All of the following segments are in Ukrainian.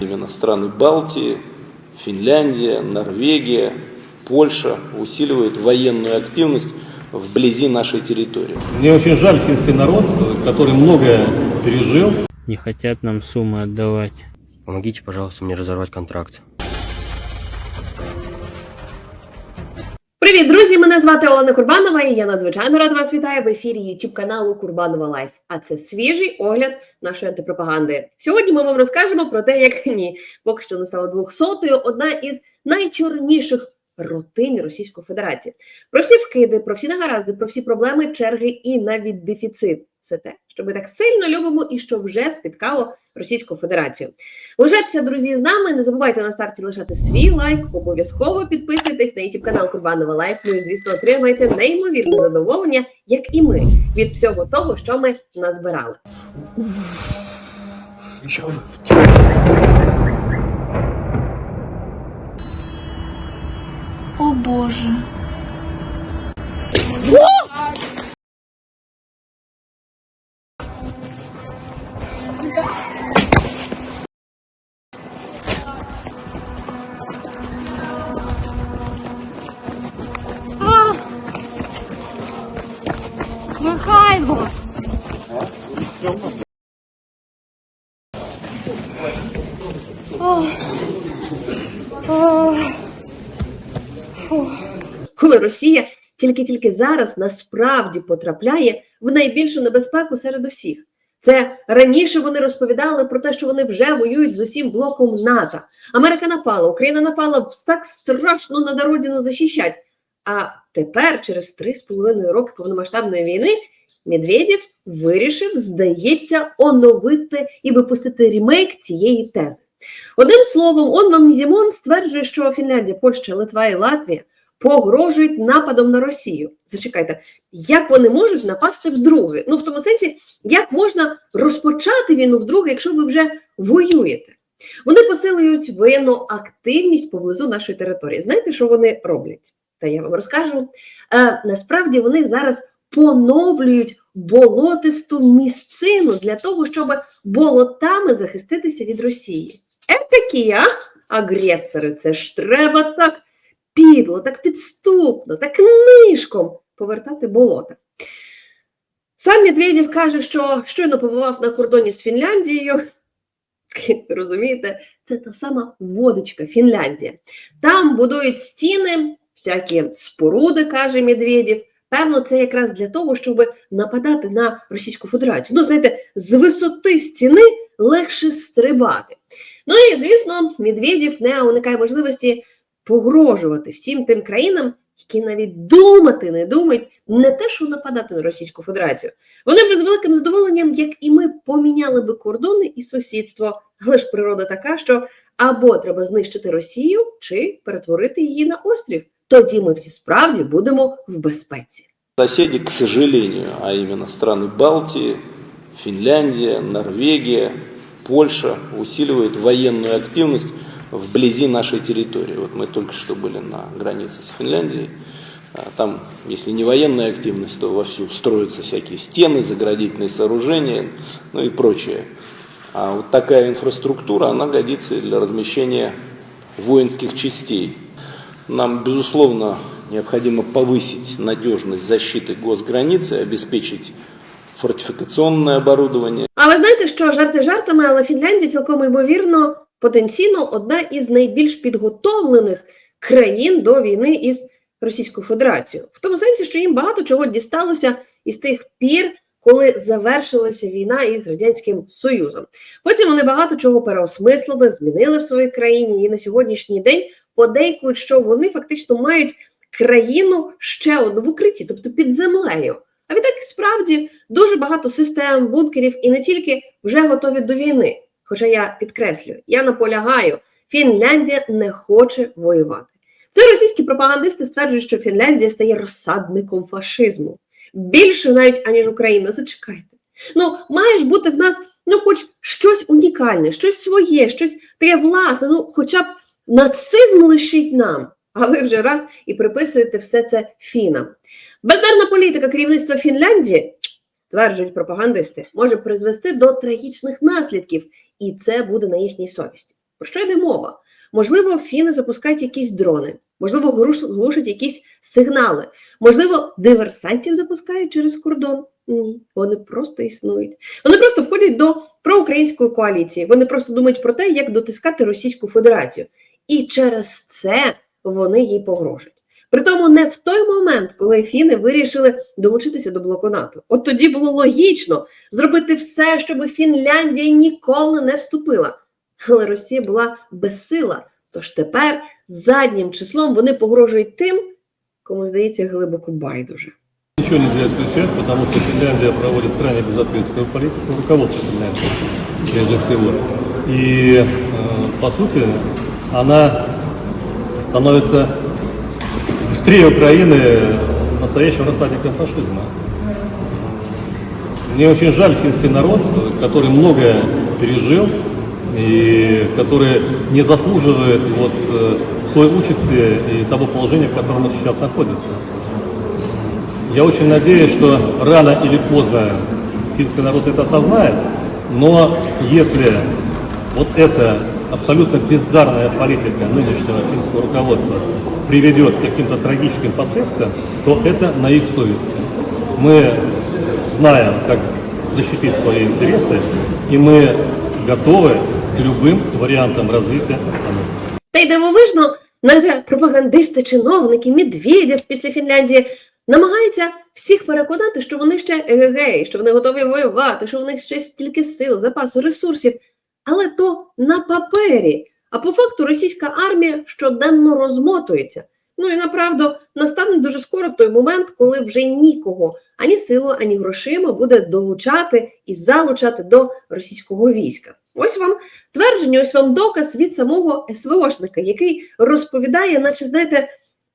Именно страны Балтии, Финляндия, Норвегия, Польша усиливают военную активность вблизи нашей территории. Мне очень жаль финский народ, который многое пережил. Не хотят нам суммы отдавать. Помогите, пожалуйста, мне разорвать контракт. Привіт, друзі! Мене звати Олена Курбанова, і я надзвичайно рада вас вітаю в ефірі YouTube каналу Курбанова Лайф. А це свіжий огляд нашої антипропаганди. Сьогодні ми вам розкажемо про те, як ні, поки що не стала двохсотою одна із найчорніших ротинь Російської Федерації. Про всі вкиди, про всі негаразди, про всі проблеми, черги і навіть дефіцит. Це те, що ми так сильно любимо і що вже спіткало Російську Федерацію. Лишайтеся, друзі, з нами. Не забувайте на старті лишати свій лайк. Обов'язково підписуйтесь на YouTube канал Курбанова Лайф. Ну і звісно, отримайте неймовірне задоволення, як і ми, від всього того, що ми назбирали. О боже. Михайло! коли Росія тільки-тільки зараз насправді потрапляє в найбільшу небезпеку серед усіх. Це раніше вони розповідали про те, що вони вже воюють з усім блоком НАТО. Америка напала, Україна напала так страшно на родину захищать. А тепер, через три з половиною роки повномасштабної війни, Медведєв вирішив, здається, оновити і випустити ремейк цієї тези. Одним словом, он вам Нізімон стверджує, що Фінляндія, Польща, Литва і Латвія погрожують нападом на Росію. Зачекайте, як вони можуть напасти вдруге? Ну, в тому сенсі, як можна розпочати війну вдруге, якщо ви вже воюєте? Вони посилюють воєнну активність поблизу нашої території. Знаєте, що вони роблять? Та я вам розкажу. Е, насправді вони зараз поновлюють болотисту місцину для того, щоб болотами захиститися від Росії. Етакі, а? Агресори, це ж треба так підло, так підступно, так нишком повертати болота. Сам Медведєв каже, що щойно побував на кордоні з Фінляндією. Розумієте, це та сама водочка Фінляндія. Там будують стіни, всякі споруди, каже Медведєв. Певно, це якраз для того, щоб нападати на Російську Федерацію. Ну, знаєте, з висоти стіни легше стрибати. Ну і звісно, Медведєв не уникає можливості погрожувати всім тим країнам, які навіть думати не думають не те, що нападати на Російську Федерацію. Вони б з великим задоволенням, як і ми, поміняли би кордони і сусідство. Але ж природа така, що або треба знищити Росію, чи перетворити її на острів. Тоді ми всі справді будемо в безпеці. Соседи, к сожалению, а именно страны Балтии, Финляндия, Норвегия, Польша усиливают военную активность вблизи нашей территории. Вот мы только что были на границе с Финляндией. А Там, если не военная активность, то вовсю строятся всякие стены, заградительные сооружения, ну и прочее. А вот такая инфраструктура, она годится и для размещения воинских частей. Нам, безусловно, необходимо повысить надежность защиты госграницы, обеспечить фортификационное оборудование. А ви знаєте, що жарти жартами, але Фінляндія цілком ймовірно потенційно одна із найбільш підготовлених країн до війни із Російською Федерацією. В тому сенсі, що їм багато чого дісталося із тих пір, коли завершилася війна із Радянським Союзом. Потім вони багато чого переосмислили, змінили в своїй країні, і на сьогоднішній день подейкують, що вони фактично мають країну ще одну в укритті, тобто під землею. А відтак справді дуже багато систем, бункерів і не тільки вже готові до війни. Хоча я підкреслюю, я наполягаю, Фінляндія не хоче воювати. Це російські пропагандисти стверджують, що Фінляндія стає розсадником фашизму. Більше навіть аніж Україна. Зачекайте. Ну, має ж бути в нас ну, хоч щось унікальне, щось своє, щось таке власне, ну, хоча б нацизм лишить нам. А ви вже раз і приписуєте все це фінам. Бездарна політика керівництва Фінляндії, стверджують пропагандисти, може призвести до трагічних наслідків, і це буде на їхній совісті. Про що йде мова? Можливо, фіни запускають якісь дрони, можливо, глуш- глушать якісь сигнали, можливо, диверсантів запускають через кордон. Ні, вони просто існують. Вони просто входять до проукраїнської коаліції. Вони просто думають про те, як дотискати Російську Федерацію. І через це вони їй погрожують. Притому не в той момент, коли фіни вирішили долучитися до блоку НАТО. От тоді було логічно зробити все, щоб Фінляндія ніколи не вступила. Але Росія була безсила. Тож тепер заднім числом вони погрожують тим, кому здається глибоко байдуже. Ничего нельзя исключать, потому что Финляндия проводит крайне безответственную политику, руководство Финляндии, прежде всего. И, э, по сути, она становится быстрее Украины настоящим рассадником фашизма. Мне очень жаль финский народ, который многое пережил и который не заслуживает вот э, той участи и того положения, в котором он сейчас находится. Я очень надеюсь, что рано или поздно финский народ это осознает, но если вот эта абсолютно бездарная политика нынешнего финского руководства приведет к каким-то трагическим последствиям, то это на их совести. Мы знаем, как защитить свои интересы, и мы готовы к любым вариантам развития экономики. Та й дивовижно, навіть пропагандисти, чиновники, Медведєв після Фінляндії намагаються всіх переконати, що вони ще егегей, що вони готові воювати, що в них ще стільки сил, запасу, ресурсів. Але то на папері. А по факту російська армія щоденно розмотується. Ну і направду настане дуже скоро той момент, коли вже нікого ані силу, ані грошима буде долучати і залучати до російського війська. Ось вам твердження, ось вам доказ від самого СВОшника, який розповідає, наче знаєте,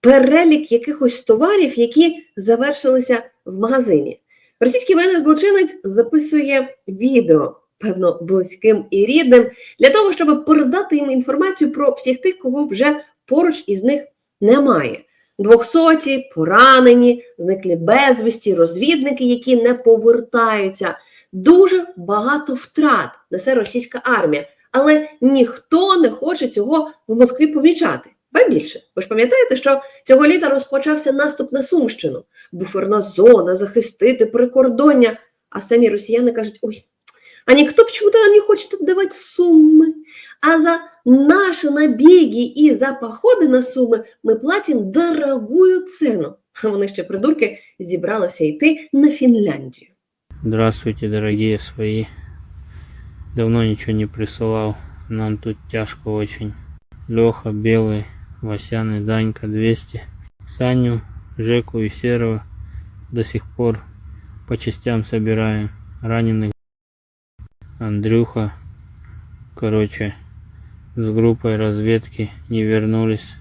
перелік якихось товарів, які завершилися в магазині. Російський воєнний злочинець записує відео, певно, близьким і рідним, для того, щоб передати їм інформацію про всіх тих, кого вже поруч із них немає. Двохсоті, поранені, зниклі безвісті, розвідники, які не повертаються. Дуже багато втрат несе російська армія, але ніхто не хоче цього в Москві помічати. Ба більше, ви ж пам'ятаєте, що цього літа розпочався наступ на Сумщину, буферна зона, захистити прикордоння. А самі росіяни кажуть: ой, а ніхто почему-то нам не хочет отдавать суммы. А за наши набеги и за походи на суми ми платимо дорогую цену. А вони ще придурки зібралися йти на Фінляндію. Здравствуйте, дорогие свои. Давно ничего не присылал. Нам тут тяжко очень. Леха, Белый, Васян и Данька 200. Саню, Жеку и Серого до сих пор по частям собираем. Раненых. Андрюха, короче, с группой разведки не вернулись.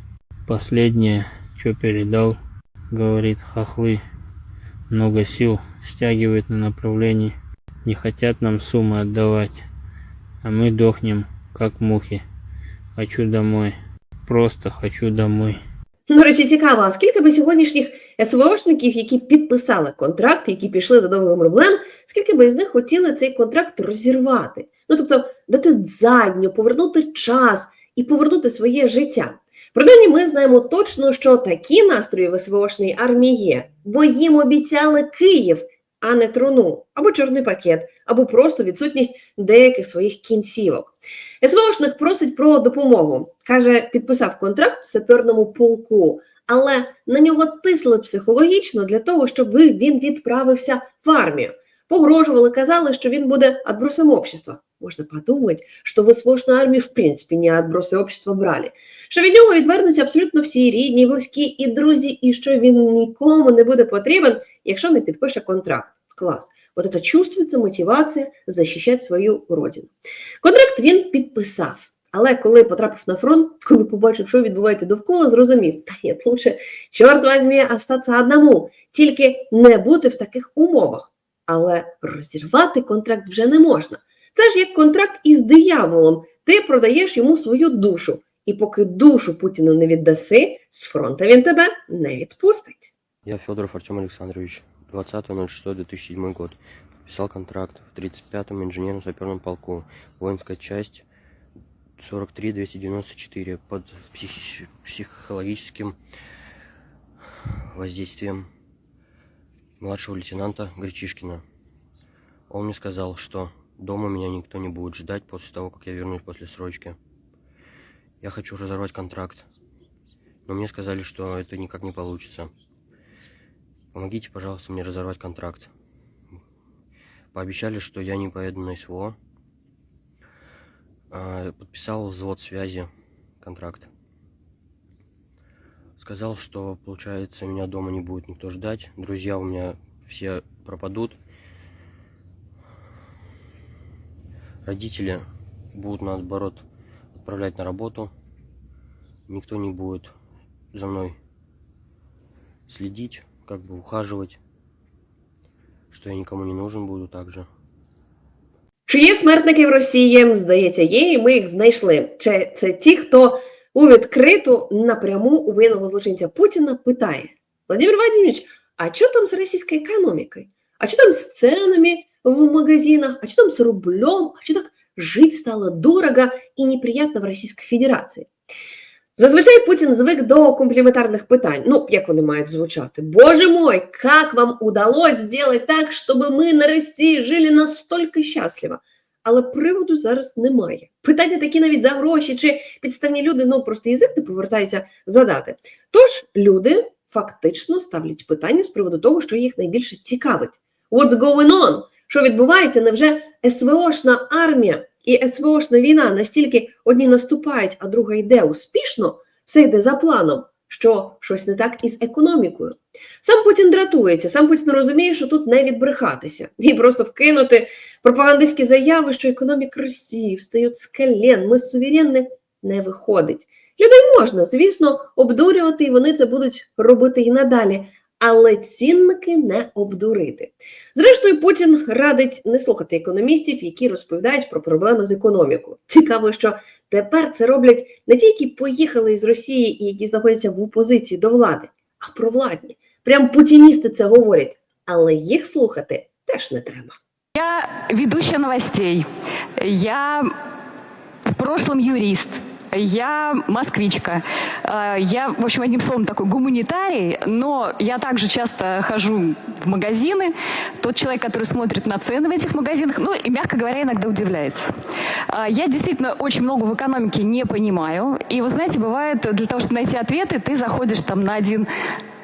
Последнее, что передал, говорит, хохлы много сил стягивают на направлении, не хотят нам суммы отдавать, а мы дохнем, как мухи. Хочу домой, просто хочу домой. До речі, цікаво, а скільки би сьогоднішніх СВОшників, які підписали контракт, які пішли за довгим рублем, скільки би з них хотіли цей контракт розірвати? Ну тобто дати задню, повернути час і повернути своє життя. Принаймні, ми знаємо точно, що такі настрої в СВОшній армії є, бо їм обіцяли Київ, а не труну, або чорний пакет, або просто відсутність деяких своїх кінцівок. СВОшник просить про допомогу. Каже, підписав контракт в саперному полку, але на нього тисли психологічно для того, щоб він відправився в армію. Погрожували, казали, що він буде отбросом общества. Можна подумати, що в СВОшну армію в принципі не отброси общества брали. Що від нього відвернуться абсолютно всі рідні, близькі і друзі, і що він нікому не буде потрібен, якщо не підпише контракт. Клас. От це чувствується мотивація захищати свою родину. Контракт він підписав. Але коли потрапив на фронт, коли побачив, що відбувається довкола, зрозумів, та ні, лучше, чорт возьмі, остатися одному, тільки не бути в таких умовах. Але розірвати контракт вже не можна. Це ж як контракт із дияволом. Ти продаєш йому свою душу. І поки душу Путіну не віддаси, з фронта він тебе не відпустить. Я Федоров Артем Александрович, 20.06.2007 год. Подписал контракт в 35-м инженерно-саперном полку, воинская часть 43 294 под психи- психологическим воздействием младшего лейтенанта Гречишкина. Он мне сказал, что дома меня никто не будет ждать после того, как я вернусь после срочки. Я хочу разорвать контракт, но мне сказали, что это никак не получится. Помогите, пожалуйста, мне разорвать контракт. Пообещали, что я не поеду на СВО. А, Подписал взвод связи контракт. Сказал, что, получается, меня дома не будет никто ждать. Друзья у меня все пропадут. Родители будут, наоборот, отправлять на работу. Никто не будет за мной следить, как бы ухаживать. Что я никому не нужен буду также. Чи є смертники в Росії? Здається, є, і ми їх знайшли. Чи це ті, хто у відкриту напряму у воєнного злочинця Путіна питає: Владимир Владимирович, а що там з російською економікою? А що там з ценами в магазинах? А що там з рублем? А що так жить стало дорого і неприємно в Російській Федерації? Зазвичай Путін звик до компліментарних питань. Ну, як вони мають звучати? Боже мой, как вам удалось сделать так, щоб ми на Росії жили настільки щасливо? Але приводу зараз немає. Питання такі навіть за гроші чи підставні люди, ну просто язик не повертається задати. Тож люди фактично ставлять питання з приводу того, що їх найбільше цікавить. What's going on? Що відбувається? Невже СВОшна армія і СВОшна війна настільки одні наступають, а друга йде успішно, все йде за планом, що щось не так із економікою. Сам Путін дратується, сам Путін розуміє, що тут не відбрехатися і просто вкинути пропагандистські заяви, що економіка Росії встає з колен, ми суверенні, не виходить. Людей можна, звісно, обдурювати, і вони це будуть робити і надалі, але цінники не обдурити. Зрештою, Путін радить не слухати економістів, які розповідають про проблеми з економікою. Цікаво, що тепер це роблять не ті, які поїхали із Росії і які знаходяться в опозиції до влади, а провладні. Прям путіністи це говорять, але їх слухати теж не треба. Я ведущая новостей. Я в прошлом юрист. Я москвичка. Э, Я, в общем, одним словом, такой гуманитарий, но я также часто хожу в магазины. Тот человек, который смотрит на цены в этих магазинах, ну и, мягко говоря, иногда удивляется. Э, Я действительно очень много в экономике не понимаю. И вы знаете, бывает, для того, чтобы найти ответы, ты заходишь там на один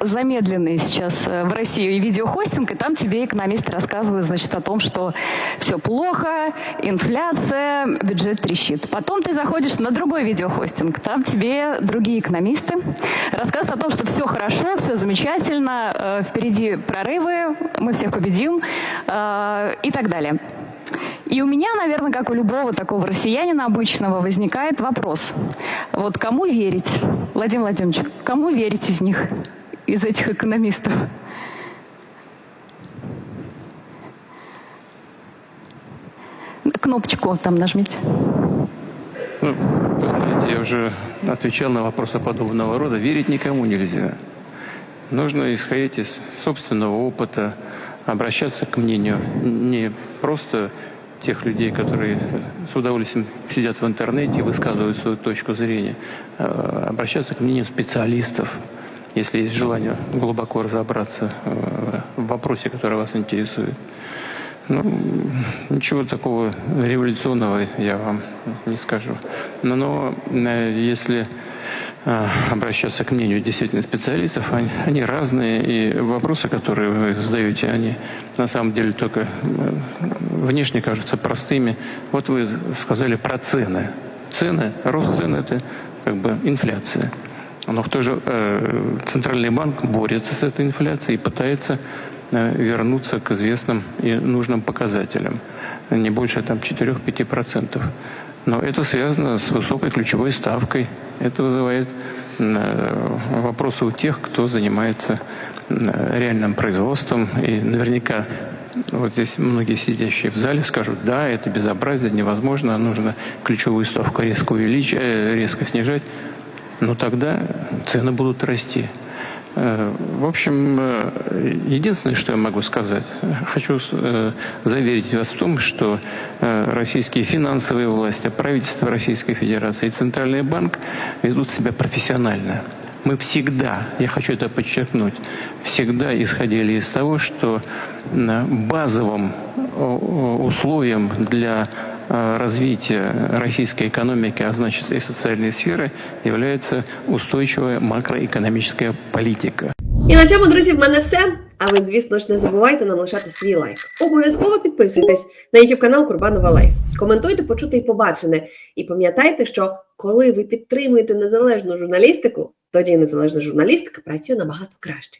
замедленный сейчас э, в Россию и видеохостинг, и там тебе экономисты рассказывают, значит, о том, что все плохо, инфляция, бюджет трещит. Потом ты заходишь на другой видеохостинг, там тебе другие экономисты рассказывают о том, что все хорошо, все замечательно, э, впереди прорывы, мы всех победим э, и так далее. И у меня, наверное, как у любого такого россиянина обычного, возникает вопрос. Вот кому верить? Владимир Владимирович, кому верить из них, из этих экономистов? Кнопочку там нажмите. Ну, знаете, я уже отвечал на вопросы подобного рода. Верить никому нельзя. Нужно исходить из собственного опыта, обращаться к мнению не просто тех людей, которые с удовольствием сидят в интернете и высказывают свою точку зрения, а обращаться к мнению специалистов, если есть желание глубоко разобраться э, в вопросе, который вас интересует. Ну, ничего такого революционного я вам не скажу. Но, но э, если э, обращаться к мнению действительно специалистов, они, они разные, и вопросы, которые вы задаете, они на самом деле только внешне кажутся простыми. Вот вы сказали про цены. Цены, рост цен – это как бы инфляция. Но в то же э, Центральный банк борется с этой инфляцией и пытается э, вернуться к известным и нужным показателям. Не больше там 4-5%. Но это связано с высокой ключевой ставкой. Это вызывает э, вопросы у тех, кто занимается э, реальным производством. И наверняка вот здесь многие сидящие в зале скажут, да, это безобразие, невозможно, нужно ключевую ставку резко увеличить, э, резко снижать. Но тогда цены будут расти. Э, В общем, э, единственное, что я могу сказать, хочу э, заверить вас в том, что российские финансовые власти, правительство Российской Федерации и Центральный банк ведут себя профессионально. Мы всегда, я хочу это подчеркнуть, всегда исходили из того, что базовым условием для развития российской экономики, а значит и социальной сферы, является устойчивая макроэкономическая политика. І на цьому, друзі, в мене все. А ви, звісно ж, не забувайте нам лишати свій лайк. Обов'язково підписуйтесь на YouTube канал Курбанова Лайф. Коментуйте, почуте і побачене. І пам'ятайте, що коли ви підтримуєте незалежну журналістику, тоді незалежна журналістика працює набагато краще.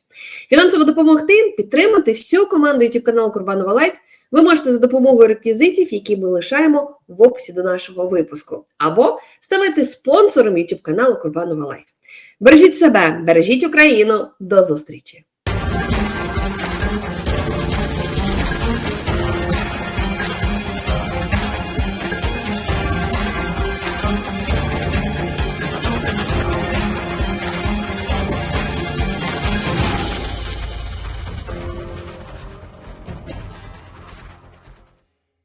Фінансово допомогти, підтримати всю команду YouTube каналу Курбанова Лайф ви можете за допомогою реквізитів, які ми лишаємо в описі до нашого випуску, або ставати спонсором YouTube каналу Курбанова Лайф. Бережіть себе, бережіть Україну. До зустрічі!